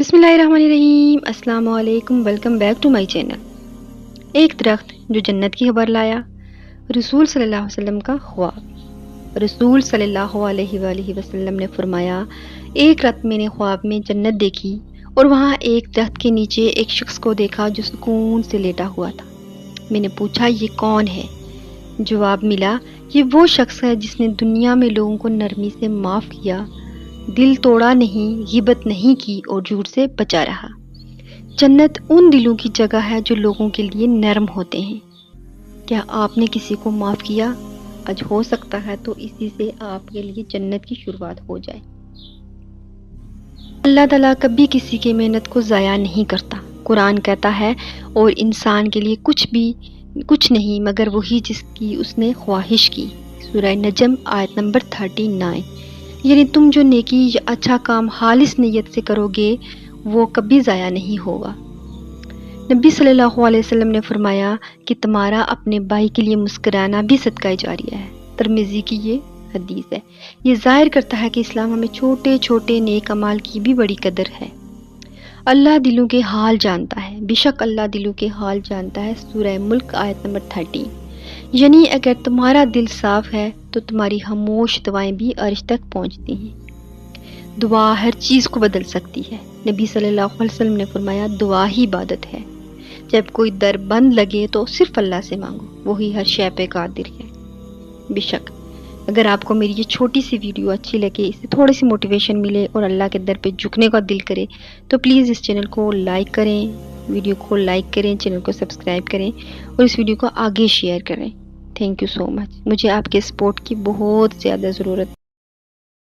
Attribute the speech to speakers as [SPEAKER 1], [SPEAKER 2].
[SPEAKER 1] بسم اللہ الرحمن الرحیم۔ السلام علیکم۔ Welcome back to my channel ایک درخت جو جنت کی خبر لایا، رسول صلی اللہ علیہ وسلم کا خواب۔ رسول صلی اللہ علیہ وآلہ وسلم نے فرمایا، ایک رات میں نے خواب میں جنت دیکھی اور وہاں ایک درخت کے نیچے ایک شخص کو دیکھا جو سکون سے لیٹا ہوا تھا۔ میں نے پوچھا، یہ کون ہے؟ جواب ملا، یہ وہ شخص ہے جس نے دنیا میں لوگوں کو نرمی سے معاف کیا دل توڑا نہیں، غیبت نہیں کی اور جھوٹ سے بچا رہا۔ جنت ان دلوں کی جگہ ہے جو لوگوں کے لیے نرم ہوتے ہیں۔ کیا آپ نے کسی کو معاف کیا؟ آج ہو سکتا ہے تو اسی سے آپ کے لیے جنت کی شروعات ہو جائے۔ اللہ تعالیٰ کبھی کسی کی محنت کو ضائع نہیں کرتا۔ قرآن کہتا ہے، اور انسان کے لیے کچھ بھی، کچھ نہیں، مگر وہی جس کی اس نے خواہش کی۔ سورہ نجم، آیت نمبر 39 یعنی تم جو نیکی یا اچھا کام خالص نیت سے کرو گے، وہ کبھی ضائع نہیں ہوگا۔ نبی صلی اللہ علیہ وسلم نے فرمایا کہ تمہارا اپنے بھائی کے لیے مسکرانا بھی صدقہ جاریہ ہے۔ ترمیزی کی یہ حدیث ہے۔ یہ ظاہر کرتا ہے کہ اسلام ہمیں چھوٹے چھوٹے نیک عمال کی بھی بڑی قدر ہے۔ اللہ دلوں کے حال جانتا ہے۔ بے شک اللہ دلوں کے حال جانتا ہے۔ سورہ ملک آیت نمبر تھرٹی یعنی اگر تمہارا دل صاف ہے تو تمہاری خاموش دعائیں بھی عرش تک پہنچتی ہیں۔ دعا ہر چیز کو بدل سکتی ہے۔ نبی صلی اللہ علیہ وسلم نے فرمایا، دعا ہی عبادت ہے۔ جب کوئی در بند لگے تو صرف اللہ سے مانگو، وہی ہر شے پہ قادر ہے۔ بے شک، اگر آپ کو میری یہ چھوٹی سی ویڈیو اچھی لگے، اس سے تھوڑی سی موٹیویشن ملے اور اللہ کے در پہ جھکنے کا دل کرے، تو پلیز اس چینل کو لائک کریں، ویڈیو کو لائک کریں چینل کو سبسکرائب کریں اور اس ویڈیو کو آگے شیئر کریں۔ تھینک یو سو مچ مجھے آپ کے سپورٹ کی بہت زیادہ ضرورت